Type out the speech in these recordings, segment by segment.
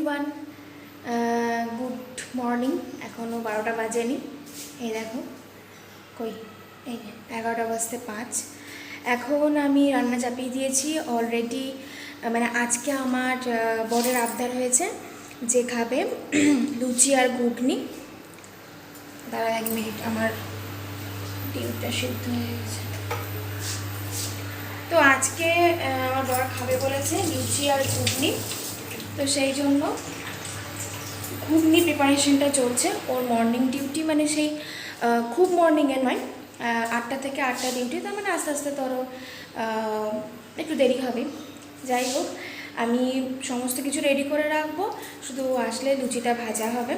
Everyone good morning এখনও বারোটা বাজেনি। এই দেখো, কই? এই এগারোটা বাজতে পাঁচ। এখন আমি রান্না চাপিয়ে দিয়েছি। অলরেডি মানে আজকে আমার বরের আবদার হয়েছে যে খাবে লুচি আর ঘুগনি। দাঁড়া এক মিনিট, আমার ডিমটা সিদ্ধ হয়ে গেছে। তো আজকে আমার বর খাবে বলেছে লুচি আর ঘুগনি। তো সেই জন্য ঘুগনি প্রিপারেশনটা চলছে। ওর মর্নিং ডিউটি মানে সেই খুব মর্নিংয়ে নয় আটটা থেকে আটটা ডিউটি তার মানে আস্তে আস্তে ধরো একটু দেরি হবে। যাই হোক, আমি সমস্ত কিছু রেডি করে রাখব। শুধু আসলে লুচিটা ভাজা হবে।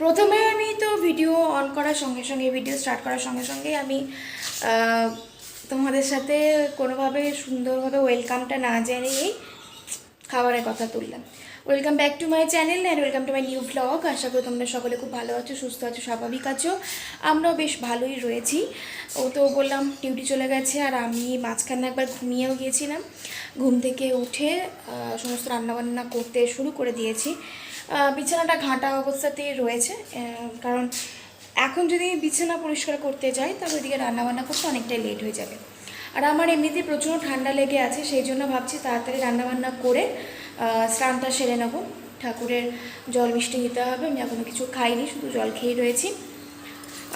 প্রথমে আমি তো ভিডিও অন করার সঙ্গে সঙ্গে ভিডিও স্টার্ট করার সঙ্গে সঙ্গে আমি তোমাদের সাথে কোনোভাবে সুন্দরভাবে ওয়েলকামটা না জেনেই খাবারের কথা তুললাম। Welcome back to my channel and welcome to my new blog আশা করি তোমরা সকলে খুব ভালো আছো, সুস্থ আছো, স্বাভাবিক আছো। আমরাও বেশ ভালোই রয়েছি। ও তো বললাম ডিউটি চলে গেছে আর আমি মাঝখানে একবার ঘুমিয়েও গিয়েছিলাম। ঘুম থেকে উঠে সমস্ত রান্নাবান্না করতে শুরু করে দিয়েছি। বিছানাটা ঘাঁটা অবস্থাতেই রয়েছে কারণ এখন যদি বিছানা পরিষ্কার করতে যাই, তাহলে ওইদিকে রান্নাবান্না করতে অনেকটাই লেট হয়ে যাবে। আর আমার এমনিতেই প্রচুর ঠান্ডা লেগে আছে, সেই জন্য ভাবছি তাড়াতাড়ি রান্নাবান্না করে স্নানটা সেরে নেব। ঠাকুরের জল মিষ্টি দিতে হবে, আমি এখনও কিছু খাইনি, শুধু জল খেয়েই রয়েছি।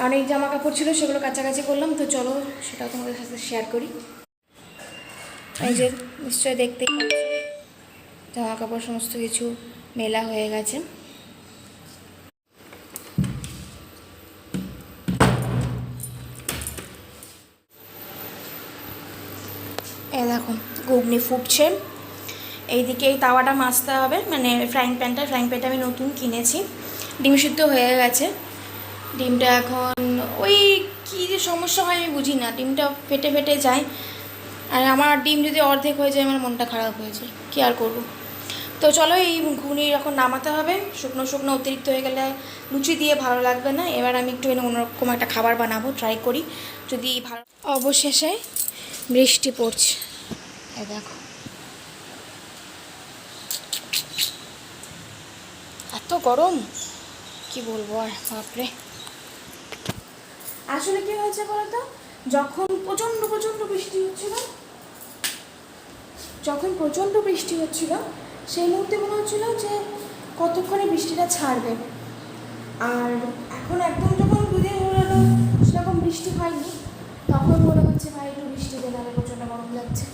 অনেক জামা কাপড় ছিল, সেগুলো কাছাকাছি করলাম, তো চলো সেটা তোমাদের সাথে শেয়ার করি। এই যে নিশ্চয়ই দেখতেই জামা কাপড় সমস্ত কিছু মেলা হয়ে গেছে। ফুটছে এইদিকে এই তাওয়াটা মাজতে হবে। মানে ফ্রাইং প্যানটা ফ্রাইং প্যানটা আমি নতুন কিনেছি। ডিম সিদ্ধ হয়ে গেছে। ডিমটা এখন ওই কী যে সমস্যা হয় আমি বুঝি না। ডিমটা ফেটে ফেটে যায়। আর আমার ডিম যদি অর্ধেক হয়ে যায়, আমার মনটা খারাপ হয়ে যায়। কী আর করব? তো চলো এই ঘুগনি এখন নামাতে হবে। শুকনো শুকনো অতিরিক্ত হয়ে গেলে লুচি দিয়ে ভালো লাগবে না। এবার আমি একটু এনে অন্যরকম একটা খাবার বানাবো ট্রাই করি। যদি ভালো অবশেষে বৃষ্টি পড়ছে। এ দেখো। এত গরম? কি বলব আর, বাপরে। আসলে কি হয়েছে বলতো? যখন প্রচণ্ড প্রচণ্ড বৃষ্টি হচ্ছিল, যখন প্রচণ্ড বৃষ্টি হচ্ছিল, সেই মুহূর্তে মনে হচ্ছিল যে কতক্ষণে বৃষ্টিটা ছাড়বে। আর এখন একদম যখন দুদিন গেল সেরকম বৃষ্টি হয়নি, তখন মনে হচ্ছে ভাই একটু বৃষ্টি আমার প্রচণ্ড গরম লাগছে।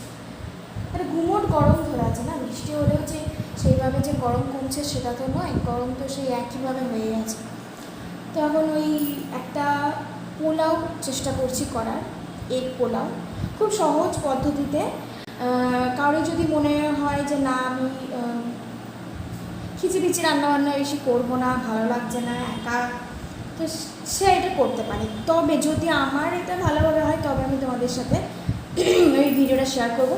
মানে গুমোট গরম ধরে আছে না? বৃষ্টি হলেও যে সেইভাবে যে গরম কমছে সেটা তো নয়, গরম তো সেই একইভাবে হয়ে গেছে। তো এখন ওই একটা পোলাও চেষ্টা করছি করার, এগ পোলাও। খুব সহজ পদ্ধতিতে কারও যদি মনে হয় যে না, আমি খিচিবিচি রান্নাবান্না বেশি করব না, ভালো লাগছে না, একা, তো সে এটা করতে পারে। তবে যদি আমার এটা ভালোভাবে হয়, তবে আমি তোমাদের সাথে ওই ভিডিওটা শেয়ার করব।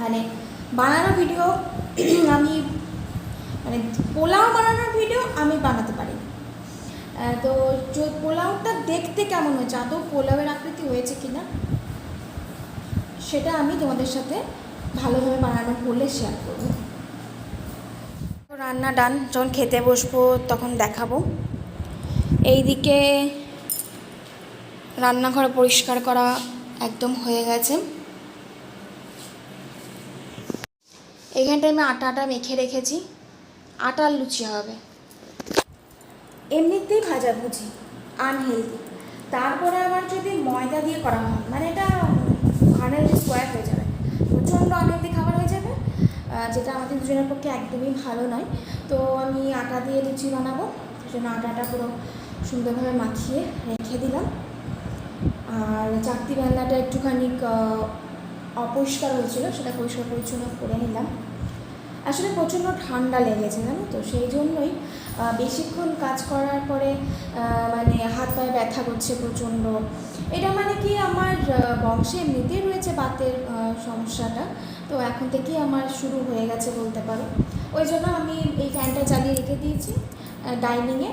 মানে বানানো ভিডিও আমি মানে পোলাও বানানোর ভিডিও আমি বানাতে পারি তো পোলাওটা দেখতে কেমন হয়েছে? আদৌ পোলাওয়ের আকৃতি হয়েছে কি না সেটা আমি তোমাদের সাথে ভালোভাবে বানানো হলে শেয়ার করব। রান্না ডান যখন খেতে বসবো তখন দেখাবো। এইদিকে রান্নাঘর পরিষ্কার করা একদম হয়ে গেছে। এখানটায় আমি আটা আটা মেখে রেখেছি। আটার লুচি হবে। এমনিতেই ভাজাভুজি আনহেলদি তারপরে আবার যদি ময়দা দিয়ে করা হয় মানে এটা আনহেলদি স্কোয়ার হয়ে যাবে, প্রচণ্ড আনহেলদি খাবার হয়ে যাবে যেটা আমাদের দুজনের পক্ষে একদমই ভালো নয়। তো আমি আটা দিয়ে লুচি বানাবো, সেই জন্য আটাটা পুরো সুন্দরভাবে মাখিয়ে রেখে দিলাম। আর চাকতি রান্নাটা একটুখানি অপরিষ্কার হয়েছিল, সেটা পরিষ্কার পরিচ্ছন্ন করে নিলাম। আসলে প্রচণ্ড ঠান্ডা লেগেছে, জানো তো? সেই জন্যই বেশিক্ষণ কাজ করার পরে মানে হাত পায়ে ব্যথা করছে প্রচণ্ড। এটা মানে কি আমার বংশে এমনিতেই রয়েছে বাতের সমস্যাটা। তো এখন থেকেই আমার শুরু হয়ে গেছে বলতে পারো। ওই জন্য আমি এই ফ্যানটা চালিয়ে রেখে দিয়েছি ডাইনিংয়ে।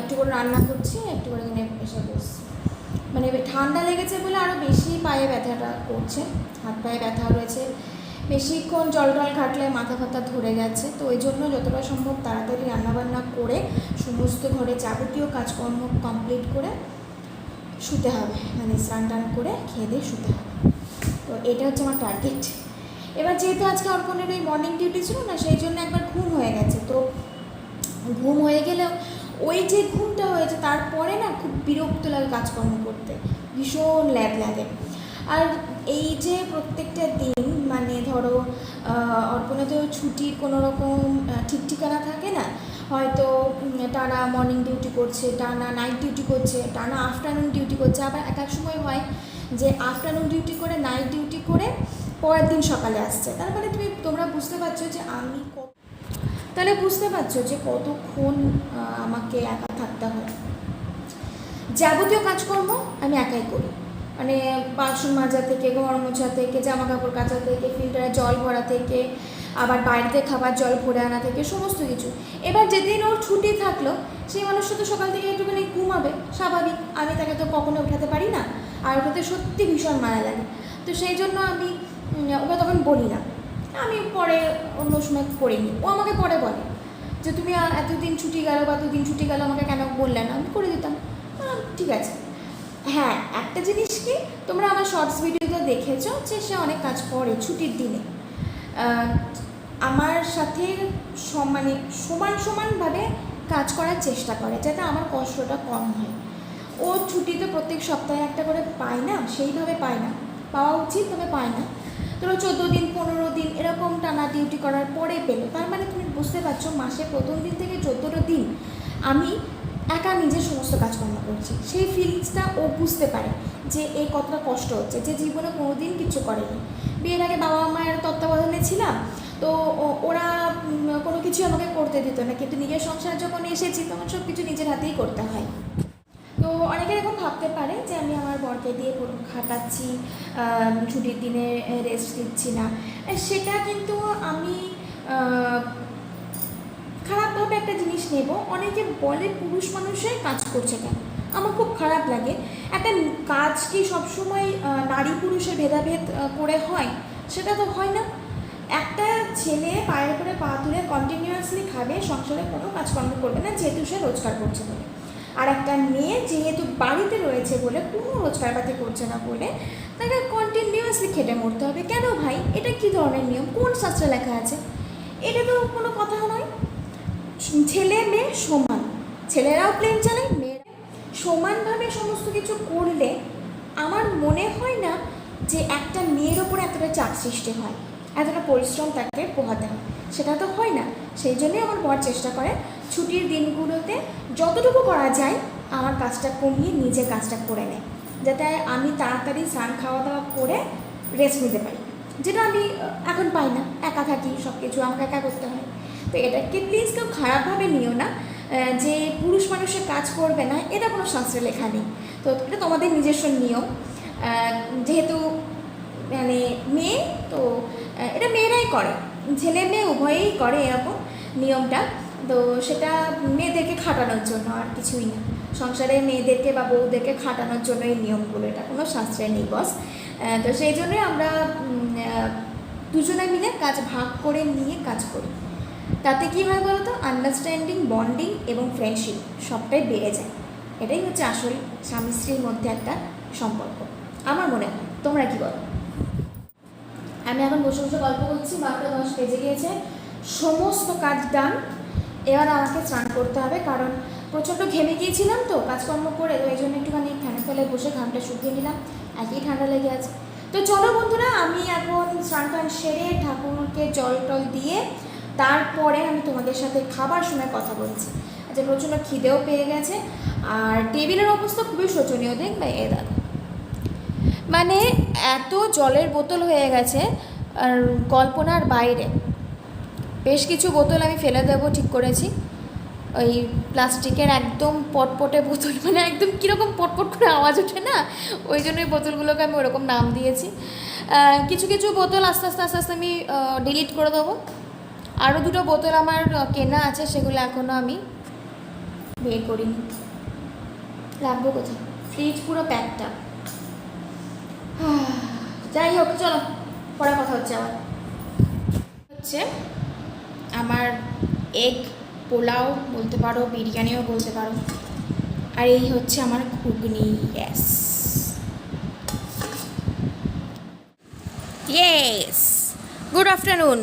একটু করে রান্না করছি, একটু করে এখানে এসে বসছি। মানে ঠান্ডা লেগেছে বলে আরও বেশি পায়ে ব্যথাটা করছে। হাত পায়ে ব্যথা রয়েছে বেশিক্ষণ জল টল ঘাটলে মাথা ফাতা ধরে গেছে। তো ওই জন্য যতটা সম্ভব তাড়াতাড়ি রান্নাবান্না করে সমস্ত ঘরে যাবতীয় কাজকর্ম কমপ্লিট করে শুতে হবে। মানে স্নান টান করে খেয়ে দিয়ে শুতে হবে। তো এটা হচ্ছে আমার টার্গেট এবার যেহেতু আজকে অর্পণের ওই মর্নিং ডিউটি ছিল না, সেই জন্য একবার ঘুম হয়ে গেছে। তো ঘুম হয়ে গেলেও ওই যে ঘুমটা হয়েছে, তারপরে না খুব বিরক্ত লাগে কাজকর্ম করতে। ভীষণ ল্যাব লাগে। আর এই যে প্রত্যেকটা দিন মানে ধরো অর্পণাতেও ছুটির কোনো রকম ঠিক ঠিকানা থাকে না? হয়তো টানা মর্নিং ডিউটি করছে, টানা নাইট ডিউটি করছে, টানা আফটারনুন ডিউটি করছে। আবার এক এক সময় হয় যে আফটারনুন ডিউটি করে নাইট ডিউটি করে পরের দিন সকালে আসছে। তার মানে তুমি, তোমরা বুঝতে পারছ যে আমি তাহলে বুঝতে পারছ যে কতক্ষণ আমাকে একা থাকতে হয়। যাবতীয় কাজকর্ম আমি একাই করি। মানে বাসন মাজা থেকে, ঘর মোছা থেকে জামা কাপড় কাচা থেকে, ফিল্টারে জল ভরা থেকে, আবার বাড়িতে খাবার জল ভরে আনা থেকে, সমস্ত কিছু। এবার যেদিন ওর ছুটি থাকল, সেই মানুষটা তো সকাল থেকে একটুখানি ঘুমাবে, স্বাভাবিক। আমি তাকে তো কখনো উঠাতে পারি না, আর ওটাতে সত্যি ভীষণ মায়া লাগে। তো সেই জন্য আমি ওকে তখন বলি না। আমি পরে অন্য সময় করে নিই। ও আমাকে পরে বলে যে, তুমি এতদিন ছুটি গেলো বা দুদিন ছুটি গেলো, আমাকে কেন বললে না? আমি করে দিতাম। ঠিক আছে। হ্যাঁ একটা জিনিস কি? তোমরা আমার শর্টস ভিডিওতে দেখেছ যে সে অনেক কাজ করে ছুটির দিনে। আমার সাথে মানে সমান সমানভাবে কাজ করার চেষ্টা করে যাতে আমার কষ্টটা কম হয়। ও ছুটিতে প্রত্যেক সপ্তাহে একটা করে পায় না, সেইভাবে পায় না। পাওয়া উচিত, তবে পায় না। ধরো চোদ্দ দিন, পনেরো দিন এরকম টানা ডিউটি করার পরে পেল। তার মানে তুমি বুঝতে পারছ মাসে প্রথম দিন থেকে চোদ্দোটা দিন আমি একা নিজের সমস্ত কাজকর্ম করছি। সেই ফিলিংসটা ও বুঝতে পারে যে এই কতটা কষ্ট হচ্ছে, যে জীবনে কোনো দিন কিছু করেনি। বিয়ের আগে বাবা মায়ের তত্ত্বাবধানে ছিলাম, তো ওরা কোনো কিছু আমাকে করতে দিত না। কিন্তু নিজের সংসার যখন এসেছি, তখন সব কিছু নিজের হাতেই করতে হয়। তো অনেকে এরকম ভাবতে পারে যে আমি আমার বরকে দিয়ে পুরো খাটাচ্ছি ছুটির দিনে রেস্ট দিচ্ছি না। সেটা কিন্তু আমি খারাপভাবে একটা জিনিস নেব, অনেকে বলে পুরুষ মানুষের কাজ করছে কেন? আমার খুব খারাপ লাগে। একটা কাজ কি সবসময় নারী পুরুষের ভেদাভেদ করে হয়? সেটা তো হয় না। একটা ছেলে পায়ের করে পা তুলে কন্টিনিউয়াসলি খাবে, সংসারে কোনো কাজকর্ম করবে না, যেহেতু সে রোজগার করছে বলে। আর একটা মেয়ে যেহেতু বাড়িতে রয়েছে বলে কোনো রোজগার পাতি করছে না বলে, তাকে কন্টিনিউয়াসলি খেটে মরতে হবে। কেন ভাই? এটা কী ধরনের নিয়ম? কোন শাস্ত্রে লেখা আছে? এটা তো কোনো কথা নয়। ছেলে মেয়ে সমান। ছেলেরাও প্লেন চালায়, মেয়েরা সমানভাবে সমস্ত কিছু করলে আমার মনে হয় না যে একটা মেয়ের ওপরে এতটা চাপ সৃষ্টি হয়, এতটা পরিশ্রম তাকে পোহাতে হয়। সেটা তো হয় না। সেই জন্যই আমার বর চেষ্টা করে ছুটির দিনগুলোতে যতটুকু করা যায় আমার কাজটা কমিয়ে নিজে কাজটা করে নেয়, যাতে আমি তাড়াতাড়ি স্নান খাওয়া দাওয়া করে রেস্ট নিতে পারি। যেটা আমি এখন পাই না। একা থাকি সব কিছু আমাকে একা করতে হয়। তো এটাকে প্লিজ কেউ খারাপভাবে নিও না যে পুরুষ মানুষের কাজ করবে না, এটা কোনো শাস্ত্রে লেখা নেই। তো এটা তোমাদের নিজস্ব নিয়ম। যেহেতু মানে মেয়ে, তো এটা মেয়েরাই করে। ছেলে মেয়ে উভয়েই করে এরকম নিয়মটা। তো সেটা মেয়েদেরকে খাটানোর জন্য আর কিছুই না। সংসারে মেয়েদেরকে বা বউদেরকে খাটানোর জন্য এই নিয়মগুলো, এটা কোনো শাস্ত্রে নেই, বস। তো সেই জন্যই আমরা দুজনে মিলে কাজ ভাগ করে নিয়ে কাজ করি। তাতে কী হয় বলো তো আন্ডারস্ট্যান্ডিং বন্ডিং এবং ফ্রেন্ডশিপ সবটাই বেড়ে যায়। এটাই হচ্ছে আসল স্বামী স্ত্রীর মধ্যে একটা সম্পর্ক। আমার মনে হয়। তোমরা কি বলো? আমি এখন বসে বসে গল্প করছি। বারোটা দশ বেজে গিয়েছে। সমস্ত কাজ ডান এবার আমাকে স্নান করতে হবে কারণ প্রচণ্ড ঘেমে গিয়েছিলাম তো, কাজকর্ম করে, তো এই জন্য একটুখানি ফ্যানের তলায় বসে ঘামটা শুকিয়ে নিলাম। একই ঠান্ডা লেগে আছে। তো চলো বন্ধুরা, আমি এখন স্নান টান সেরে ঠাকুরকে জল টল দিয়ে তারপরে আমি তোমাদের সাথে খাবার সময় কথা বলছি। আচ্ছা প্রচণ্ড খিদেও পেয়ে গেছে, আর টেবিলের অবস্থা খুবই শোচনীয়, দেখবে? এ দেখো। মানে এত জলের বোতল হয়ে গেছে, আর কল্পনার বাইরে। বেশ কিছু বোতল আমি ফেলে দেবো, ঠিক করেছি। ওই প্লাস্টিকের একদম পটপটে বোতল মানে একদম কীরকম পটপট করে আওয়াজ ওঠে না? ওই জন্য ওই বোতলগুলোকে আমি ওরকম নাম দিয়েছি। কিছু কিছু বোতল আস্তে আস্তে আস্তে আস্তে আমি ডিলিট করে দেবো। আরও দুটো বোতল আমার কেনা আছে, সেগুলো এখনও আমি বের করিনি। রাখব কোথায়? ফ্রিজ পুরো প্যাকটা যাই হোক, চলো, পরে কথা হচ্ছে আবার। হচ্ছে আমার এগ পোলাও বলতে পারো, বিরিয়ানিও বলতে পারো। আর এই হচ্ছে আমার ঘুগনি গ্যাস ইয়েস গুড আফটারনুন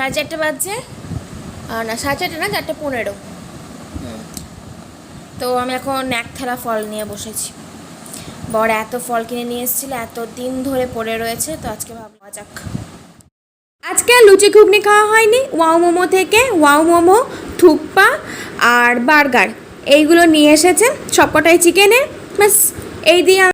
সাড়ে চারটে বাজছে। আহ, না সাড়ে চারটে না চারটে পনেরো। তো আমি এখন এক থালা ফল নিয়ে বসেছি। বর এত ফল কিনে নিয়ে এসেছিল এত দিন ধরে পড়ে রয়েছে তো আজকে ভাবলাম যাক। আজকে আর লুচি ঘুগনি খাওয়া হয়নি ওয়াও মোমো থেকে ওয়াও মোমো থুপ্পা আর বার্গার। এইগুলো নিয়ে এসেছে সবকটাই চিকেনের ব্যাস এই দিয়ে